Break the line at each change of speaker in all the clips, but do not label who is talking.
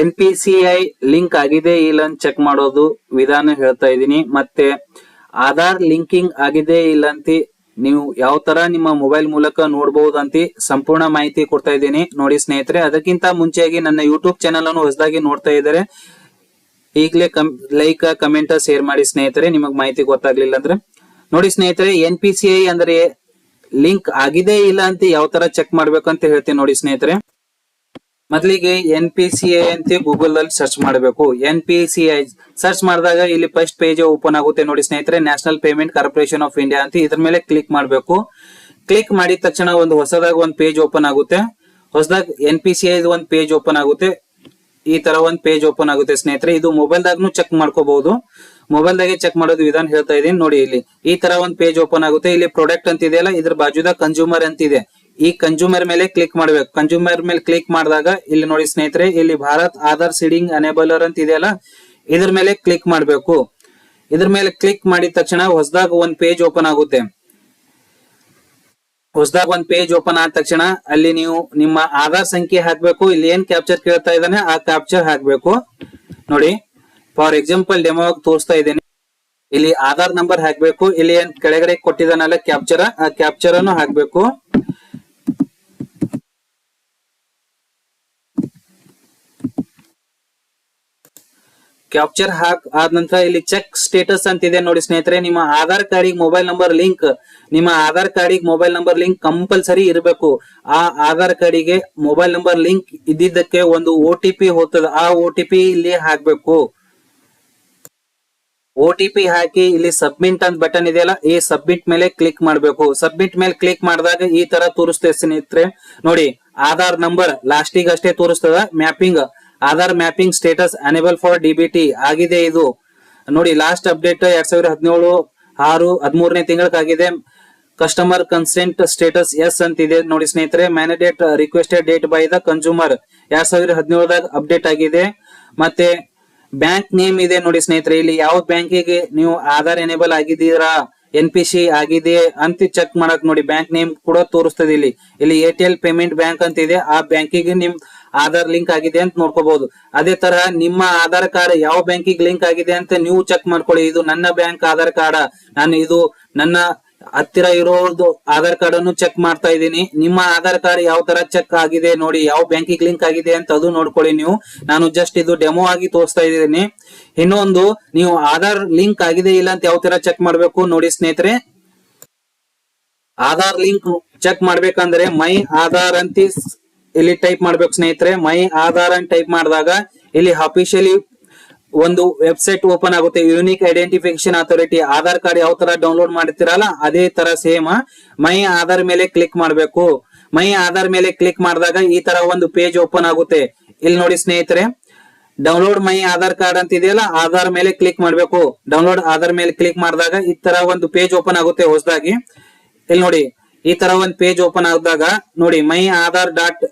N P C I link ಆಗಿದೆ ಇಲ್ಲ ಅಂತ ಚೆಕ್ ಮಾಡೋದು ವಿಧಾನ ಹೇಳ್ತಾ ಇದ್ದೀನಿ. ಮತ್ತೆ ಆಧಾರ್ ಲಿಂಕಿಂಗ್ ಆಗಿದೆ ಇಲ್ಲ ಅಂತ ನೀವು ಯಾವ ತರ ನಿಮ್ಮ ಮೊಬೈಲ್ ಮೂಲಕ ನೋಡಬಹುದು ಅಂತ ಸಂಪೂರ್ಣ ಮಾಹಿತಿ ಕೊಡ್ತಾ ಇದ್ದೀನಿ. ನೋಡಿ ಸ್ನೇಹಿತರೆ, ಅದಕ್ಕಿಂತ ಮುಂಚೆಯಾಗಿ ನನ್ನ ಯೂಟ್ಯೂಬ್ ಚಾನಲ್ ಅನ್ನು ಹೊಸದಾಗಿ ನೋಡ್ತಾ ಇದ್ದಾರೆ ಈಗಲೇ ಕಮ್, ಲೈಕ್, ಕಮೆಂಟ್, ಶೇರ್ ಮಾಡಿ ಸ್ನೇಹಿತರೆ, ನಿಮಗೆ ಮಾಹಿತಿ ಗೊತ್ತಾಗ್ಲಿಲ್ಲ ಅಂದ್ರೆ. ನೋಡಿ ಸ್ನೇಹಿತರೆ ಎನ್ ಪಿ ಸಿ ಐ ಅಂದ್ರೆ ಲಿಂಕ್ ಆಗಿದೆ ಇಲ್ಲ ಅಂತ ಯಾವ ತರ ಚೆಕ್ ಮಾಡ್ಬೇಕಂತ ಹೇಳ್ತೀನಿ ನೋಡಿ ಸ್ನೇಹಿತರೆ. ಮೊದಲಿಗೆ ಎನ್ ಪಿ ಸಿ ಐ ಅಂತ ಗೂಗಲ್ ಅಲ್ಲಿ ಸರ್ಚ್ ಮಾಡಬೇಕು. N P C I search ಮಾಡಿದಾಗ ಇಲ್ಲಿ ಫಸ್ಟ್ ಪೇಜ್ ಓಪನ್ ಆಗುತ್ತೆ ನೋಡಿ ಸ್ನೇಹಿತರೆ national payment corporation of India ಅಂತ ಇದ್ರ ಮೇಲೆ ಕ್ಲಿಕ್ ಮಾಡಬೇಕು. ಕ್ಲಿಕ್ ಮಾಡಿದ ತಕ್ಷಣ ಒಂದು ಹೊಸದಾಗ ಒಂದು ಪೇಜ್ ಓಪನ್ ಆಗುತ್ತೆ. ಹೊಸದಾಗ ಎನ್ ಪಿ ಸಿ ಐ ಒಂದು ಪೇಜ್ ಓಪನ್ ಆಗುತ್ತೆ. ಈ ತರ ಒಂದ್ ಪೇಜ್ ಓಪನ್ ಆಗುತ್ತೆ ಸ್ನೇಹಿತರೆ. ಇದು ಮೊಬೈಲ್ ದಾಗ್ನು ಚೆಕ್ ಮಾಡ್ಕೋಬಹುದು. ಮೊಬೈಲ್ ದಾಗೆ ಚೆಕ್ ಮಾಡೋದು ವಿಧಾನ ಹೇಳ್ತಾ ಇದೀನಿ ನೋಡಿ ಇಲ್ಲಿ ಈ ತರ ಒಂದ್ ಪೇಜ್ ಓಪನ್ ಆಗುತ್ತೆ. ಇಲ್ಲಿ ಪ್ರಾಡಕ್ಟ್ ಅಂತ ಇದೆಯಲ್ಲ ಇದ್ರ ಬಾಜುದಾಗ ಕನ್ಸ್ಯೂಮರ್ ಅಂತ ಇದೆ ಈ ಕನ್ಸ್ಯೂಮರ್ ಮೇಲೆ ಕ್ಲಿಕ್ ಮಾಡ್ಬೇಕು. ಕನ್ಸ್ಯೂಮರ್ ಮೇಲೆ ಕ್ಲಿಕ್ ಮಾಡಿದಾಗ, ಇಲ್ಲಿ ನೋಡಿ ಸ್ನೇಹಿತರೆ, ಇಲ್ಲಿ ಭಾರತ್ ಆಧಾರ್ ಸೀಡಿಂಗ್ ಅನೇಬಲರ್ ಅಂತ ಇದೆಯಲ್ಲ ಇದ್ರ ಮೇಲೆ ಕ್ಲಿಕ್ ಮಾಡ್ಬೇಕು. ಇದ್ರ ಮೇಲೆ ಕ್ಲಿಕ್ ಮಾಡಿದ ತಕ್ಷಣ ಹೊಸದಾಗ ಒಂದ್ ಪೇಜ್ ಓಪನ್ ಆಗುತ್ತೆ. ಹೊಸದಾಗ ಒಂದ್ ಪೇಜ್ ಓಪನ್ ಆದ ತಕ್ಷಣ ಅಲ್ಲಿ ನೀವು ನಿಮ್ಮ ಆಧಾರ್ ಸಂಖ್ಯೆ ಹಾಕ್ಬೇಕು. ಇಲ್ಲಿ ಏನ್ ಕ್ಯಾಪ್ಚರ್ ಕೇಳ್ತಾ ಇದ್ದಾನೆ, ಆ ಕ್ಯಾಪ್ಚರ್ ಹಾಕ್ಬೇಕು. ನೋಡಿ ಫಾರ್ ಎಕ್ಸಾಂಪಲ್ ಡೆಮೋ ತೋರಿಸ್ತಾ ಇದ್ದೇನೆ. ಇಲ್ಲಿ ಆಧಾರ್ ನಂಬರ್ ಹಾಕ್ಬೇಕು. ಇಲ್ಲಿ ಏನ್ ಕೆಳಗಡೆ ಕೊಟ್ಟಿದ್ದಾನಲ್ಲ ಕ್ಯಾಪ್ಚರ್ ಆ ಕ್ಯಾಪ್ಚರ್ ಅನ್ನು ಹಾಕ್ಬೇಕು. ಕ್ಯಾಪ್ಚರ್ ಹಾಕ್ ಆದ ನಂತರ ಇಲ್ಲಿ ಚೆಕ್ ಸ್ಟೇಟಸ್ ಅಂತ ಇದೆ ನೋಡಿ ಸ್ನೇಹಿತರೆ, ನಿಮ್ಮ ಆಧಾರ್ ಕಾರ್ಡಿಗೆ ಮೊಬೈಲ್ ನಂಬರ್ ಲಿಂಕ್ ನಿಮ್ಮ ಆಧಾರ್ ಕಾರ್ಡಿಗೆ ಮೊಬೈಲ್ ನಂಬರ್ ಲಿಂಕ್ ಕಂಪಲ್ಸರಿ ಇರಬೇಕು. ಆ ಆಧಾರ್ ಕಾರ್ಡಿಗೆ ಮೊಬೈಲ್ ನಂಬರ್ ಲಿಂಕ್ ಇದ್ದಿದ್ದಕ್ಕೆ ಒಂದು ಒ ಟಿ ಪಿ ಹೋಗ್ತದೆ, ಆ ಒ ಟಿ ಪಿ ಇಲ್ಲಿ ಹಾಕ್ಬೇಕು. ಒ ಟಿ ಪಿ ಹಾಕಿ ಇಲ್ಲಿ ಸಬ್ಮಿಟ್ ಅಂತ ಬಟನ್ ಇದೆಯಲ್ಲ, ಈ ಸಬ್ಮಿಟ್ ಮೇಲೆ ಕ್ಲಿಕ್ ಮಾಡಬೇಕು. ಸಬ್ಮಿಟ್ ಮೇಲೆ ಕ್ಲಿಕ್ ಮಾಡಿದಾಗ ಈ ತರ ತೋರಿಸ್ತೇವೆ ಸ್ನೇಹಿತರೆ. ನೋಡಿ, ಆಧಾರ್ ನಂಬರ್ ಲಾಸ್ಟಿಗೆ ಅಷ್ಟೇ ತೋರಿಸ್ತದ mapping Aadhaar mapping status enable for DBT ಆಗಿದೆ ಇದು. ನೋಡಿ, ಲಾಸ್ಟ್ ಅಪ್ಡೇಟ್ ಎರಡ್ ಸಾವಿರದ ಹದಿನೇಳು ಆರು ಹದಿಮೂರನೇ ತಿಂಗಳಕ್ಕಾಗಿದೆ ಕಸ್ಟಮರ್ ಕನ್ಸೆಂಟ್ ಸ್ಟೇಟಸ್ ಎಸ್ ಅಂತ ಇದೆ ನೋಡಿ ಸ್ನೇಹಿತರೆ mandate requested date by the consumer ಎರಡ್ ಸಾವಿರದ ಹದಿನೇಳದಾಗ ಅಪ್ಡೇಟ್ ಆಗಿದೆ. ಮತ್ತೆ ಬ್ಯಾಂಕ್ ನೇಮ್ ಇದೆ. ನೋಡಿ ಸ್ನೇಹಿತರೆ, ಇಲ್ಲಿ ಯಾವ ಬ್ಯಾಂಕಿಗೆ ನೀವು ಆಧಾರ್ ಎನೇಬಲ್ ಆಗಿದ್ದೀರಾ ಎನ್ ಪಿ ಸಿ ಆಗಿದೆ ಅಂತ ಚೆಕ್ ಮಾಡಕ್ ನೋಡಿ ಬ್ಯಾಂಕ್ ನೇಮ್ ಕೂಡ ತೋರಿಸ್ತದೆ ಇಲ್ಲಿ. ಇಲ್ಲಿ ಏರ್ಟೆಲ್ ಪೇಮೆಂಟ್ ಬ್ಯಾಂಕ್ ಅಂತ ಇದೆ ಆ ಬ್ಯಾಂಕಿಗೆ ನಿಮ್ ಆಧಾರ್ ಲಿಂಕ್ ಆಗಿದೆ ಅಂತ ನೋಡ್ಕೋಬಹುದು ಅದೇ ತರ ನಿಮ್ಮ ಆಧಾರ್ ಕಾರ್ಡ್ ಯಾವ ಬ್ಯಾಂಕಿಗೆ ಲಿಂಕ್ ಆಗಿದೆ ಅಂತ ನೀವು ಚೆಕ್ ಮಾಡ್ಕೊಳ್ಳಿ. ಇದು ನನ್ನ ಬ್ಯಾಂಕ್ ಆಧಾರ್ ಕಾರ್ಡ್. ನಾನು ಇದು ನನ್ನ ಹತ್ತಿರ ಇರೋದು ಆಧಾರ್ ಕಾರ್ಡ್ ಅನ್ನು ಚೆಕ್ ಮಾಡ್ತಾ ಇದ್ದೀನಿ. ನಿಮ್ಮ ಆಧಾರ್ ಕಾರ್ಡ್ ಯಾವ ತರ ಚೆಕ್ ಆಗಿದೆ ನೋಡಿ, ಯಾವ ಬ್ಯಾಂಕಿಗೆ ಲಿಂಕ್ ಆಗಿದೆ ಅಂತ ಅದು ನೋಡ್ಕೊಳ್ಳಿ ನೀವು. ನಾನು ಜಸ್ಟ್ ಇದು ಡೆಮೋ ಆಗಿ ತೋರಿಸ್ತಾ ಇದ್ದೀನಿ. ಇನ್ನೊಂದು ನೀವು ಆಧಾರ್ ಲಿಂಕ್ ಆಗಿದೆ ಇಲ್ಲ ಅಂತ ಯಾವ ತರ ಚೆಕ್ ಮಾಡ್ಬೇಕು ನೋಡಿ ಸ್ನೇಹಿತರೆ. ಆಧಾರ್ ಲಿಂಕ್ ಚೆಕ್ ಮಾಡ್ಬೇಕಂದ್ರೆ ಮೈ ಆಧಾರ್ ಅಂತ ಇಲ್ಲಿ ಟೈಪ್ ಮಾಡ್ಬೇಕು ಸ್ನೇಹಿತರೆ. ಮೈ ಆಧಾರ್ ಅಂತ ಟೈಪ್ ಮಾಡಿದಾಗ ಇಲ್ಲಿ ಅಫಿಷಿಯಲಿ ಒಂದು ವೆಬ್ಸೈಟ್ ಓಪನ್ ಆಗುತ್ತೆ. Unique identification authority Aadhaar card ಯಾವ ತರ ಡೌನ್ಲೋಡ್ ಮಾಡ್ತೀರಲ್ಲ ಅದೇ ತರ ಸೇಮ್ ಮೈ ಆಧಾರ್ ಮೇಲೆ ಕ್ಲಿಕ್ ಮಾಡಬೇಕು. ಮೈ ಆಧಾರ್ ಮೇಲೆ ಕ್ಲಿಕ್ ಮಾಡಿದಾಗ ಈ ತರ ಒಂದು ಪೇಜ್ ಓಪನ್ ಆಗುತ್ತೆ. ಇಲ್ಲಿ ನೋಡಿ ಸ್ನೇಹಿತರೆ ಡೌನ್ಲೋಡ್ ಮೈ ಆಧಾರ್ ಕಾರ್ಡ್ ಅಂತ ಇದೆಯಲ್ಲ, ಆಧಾರ್ ಮೇಲೆ ಕ್ಲಿಕ್ ಮಾಡಬೇಕು. ಡೌನ್ಲೋಡ್ ಆಧಾರ್ ಮೇಲೆ ಕ್ಲಿಕ್ ಮಾಡಿದಾಗ ಈ ತರ ಒಂದು ಪೇಜ್ ಓಪನ್ ಆಗುತ್ತೆ ಹೊಸದಾಗಿ. ಇಲ್ಲಿ ನೋಡಿ, ಈ ತರ ಒಂದು ಪೇಜ್ ಓಪನ್ ಆದಾಗ ನೋಡಿ, my Aadhaar dot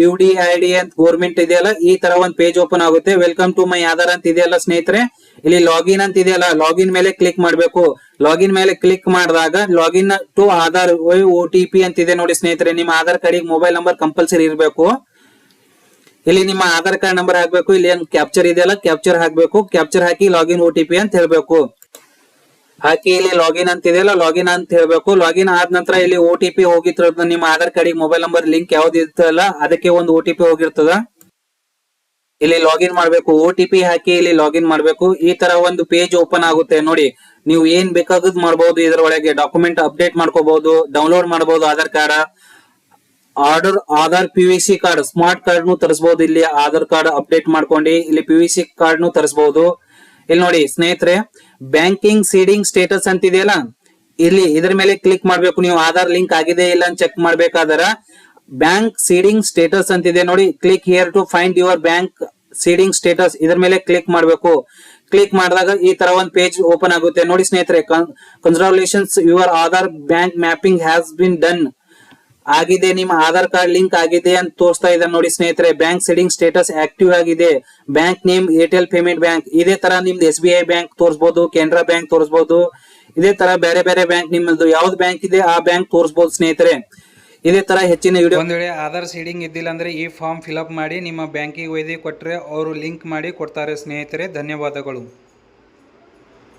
U D I D ಅಂತ ಗೋರ್ಮೆಂಟ್ ಇದೆಯಲ್ಲ, ಈ ತರ ಒಂದು ಪೇಜ್ ಓಪನ್ ಆಗುತ್ತೆ. ವೆಲ್ಕಮ್ ಟು ಮೈ ಆಧಾರ್ ಅಂತ ಇದೆಯಲ್ಲ ಸ್ನೇಹಿತರೆ? ಇಲ್ಲಿ ಲಾಗಿನ್ ಅಂತ ಇದೆಯಲ್ಲ ಲಾಗಿನ್ ಮೇಲೆ ಕ್ಲಿಕ್ ಮಾಡಬೇಕು. ಲಾಗಿನ್ ಮೇಲೆ ಕ್ಲಿಕ್ ಮಾಡಿದಾಗ login to Aadhaar O T P ಅಂತ ಇದೆ ನೋಡಿ ಸ್ನೇಹಿತರೆ. ನಿಮ್ಮ ಆಧಾರ್ ಕಾರ್ಡಿಗೆ ಮೊಬೈಲ್ ನಂಬರ್ ಕಂಪಲ್ಸರಿ ಇರಬೇಕು. ಇಲ್ಲಿ ನಿಮ್ಮ ಆಧಾರ್ ಕಾರ್ಡ್ ನಂಬರ್ ಹಾಕ್ಬೇಕು. ಇಲ್ಲಿ ಏನ್ ಕ್ಯಾಪ್ಚರ್ ಇದೆಯಲ್ಲ ಕ್ಯಾಪ್ಚರ್ ಹಾಕ್ಬೇಕು. ಕ್ಯಾಪ್ಚರ್ ಹಾಕಿ ಲಾಗಿನ್ ಓ ಟಿ ಪಿ ಅಂತ ಹೇಳ್ಬೇಕು. ಹಾಕಿ ಇಲ್ಲಿ ಲಾಗಿನ್ ಅಂತ ಇದೆಯಲ್ಲ ಲಾಗಿನ್ ಅಂತ ಹೇಳ್ಬೇಕು. ಲಾಗಿನ್ ಆದ ನಂತರ ಇಲ್ಲಿ ಓ ಟಿ ಪಿ ಹೋಗಿರ್ತದ ನಿಮ್ಮ Aadhaar card mobile number link ಯಾವ್ದು ಇರ್ತದಲ್ಲ ಅದಕ್ಕೆ ಒಂದು ಓ ಟಿ ಪಿ ಹೋಗಿರ್ತದ. ಇಲ್ಲಿ ಲಾಗಿನ್ ಮಾಡ್ಬೇಕು. ಓ ಟಿ ಪಿ ಹಾಕಿ ಇಲ್ಲಿ ಲಾಗಿನ್ ಮಾಡ್ಬೇಕು. ಈ ತರ ಒಂದು ಪೇಜ್ ಓಪನ್ ಆಗುತ್ತೆ. ನೋಡಿ, ನೀವು ಏನ್ ಬೇಕಾಗದ್ ಮಾಡಬಹುದು ಇದರ ಒಳಗೆ ಡಾಕ್ಯುಮೆಂಟ್ ಅಪ್ಡೇಟ್ ಮಾಡ್ಕೋಬಹುದು ಡೌನ್ಲೋಡ್ ಮಾಡಬಹುದು Aadhaar card. Order Aadhaar P V C card smart card ನು ತರಿಸಬಹುದು ಇಲ್ಲಿ ಆಧಾರ್ ಕಾರ್ಡ್ ಅಪ್ಡೇಟ್ ಮಾಡ್ಕೊಂಡು ಇಲ್ಲಿ ಪಿ ವಿ ಸಿ ಕಾರ್ಡ್ ನು ತರಿಸಬಹುದು ಇಲ್ಲಿ ನೋಡಿ, ಸ್ನೇಹಿತರೆ, ಬ್ಯಾಂಕಿಂಗ್ ಸೀಡಿಂಗ್ ಸ್ಟೇಟಸ್ ಅಂತ ಇದೆಯಲ್ಲ ಇಲ್ಲಿ ಇದ್ರ ಮೇಲೆ ಕ್ಲಿಕ್ ಮಾಡ್ಬೇಕು. ನೀವು ಆಧಾರ್ ಲಿಂಕ್ ಆಗಿದೆ ಇಲ್ಲ ಅಂತ ಚೆಕ್ ಮಾಡ್ಬೇಕಾದ್ರ, ಬ್ಯಾಂಕ್ ಸೀಡಿಂಗ್ ಸ್ಟೇಟಸ್ ಅಂತ ಇದೆ ನೋಡಿ. Click here to find your bank seeding status. ಇದ್ರ ಮೇಲೆ ಕ್ಲಿಕ್ ಮಾಡಬೇಕು. ಕ್ಲಿಕ್ ಮಾಡಿದಾಗ ಈ ತರ ಒಂದು ಪೇಜ್ ಓಪನ್ ಆಗುತ್ತೆ. ನೋಡಿ ಸ್ನೇಹಿತರೆ congratulations your Aadhaar bank mapping has been done ಆಗಿದೆ, ನಿಮ್ಮ ಆಧಾರ್ ಕಾರ್ಡ್ ಲಿಂಕ್ ಆಗಿದೆ ಅಂತ ತೋರಿಸ್ತಾ ಇದೆ ನೋಡಿ ಸ್ನೇಹಿತರೆ. ಬ್ಯಾಂಕ್ ಸೆಡಿಂಗ್ ಸ್ಟೇಟಸ್ ಆಕ್ಟಿವ್ ಆಗಿದೆ. Bank name, Airtel payment bank. ಇದೇ ತರ ನಿಮ್ದು ಎಸ್ ಬಿ ಐ ಬ್ಯಾಂಕ್ ತೋರಿಸಬಹುದು ಕೆನರಾ ಬ್ಯಾಂಕ್ ತೋರಿಸಬಹುದು ಇದೇ ತರ ಬೇರೆ ಬೇರೆ ಬ್ಯಾಂಕ್ ನಿಮ್ಮದು. ಯಾವ್ದು ಬ್ಯಾಂಕ್ ಇದೆ, ಆ ಬ್ಯಾಂಕ್ ತೋರಿಸಬಹುದು ಸ್ನೇಹಿತರೆ. ಇದೇ ತರ ಹೆಚ್ಚಿನ ವಿಡಿಯೋ
ಒಂದ್ ವೇಳೆ ಆಧಾರ್ ಸೀಡಿಂಗ್ ಇದ್ದಿಲ್ಲ ಅಂದ್ರೆ ಈ ಫಾರ್ಮ್ ಫಿಲಪ್ ಮಾಡಿ ನಿಮ್ಮ ಬ್ಯಾಂಕಿಗೆ ಒಯ್ದು ಕೊಟ್ರೆ ಅವರು ಲಿಂಕ್ ಮಾಡಿ ಕೊಡ್ತಾರೆ ಸ್ನೇಹಿತರೆ. ಧನ್ಯವಾದಗಳು.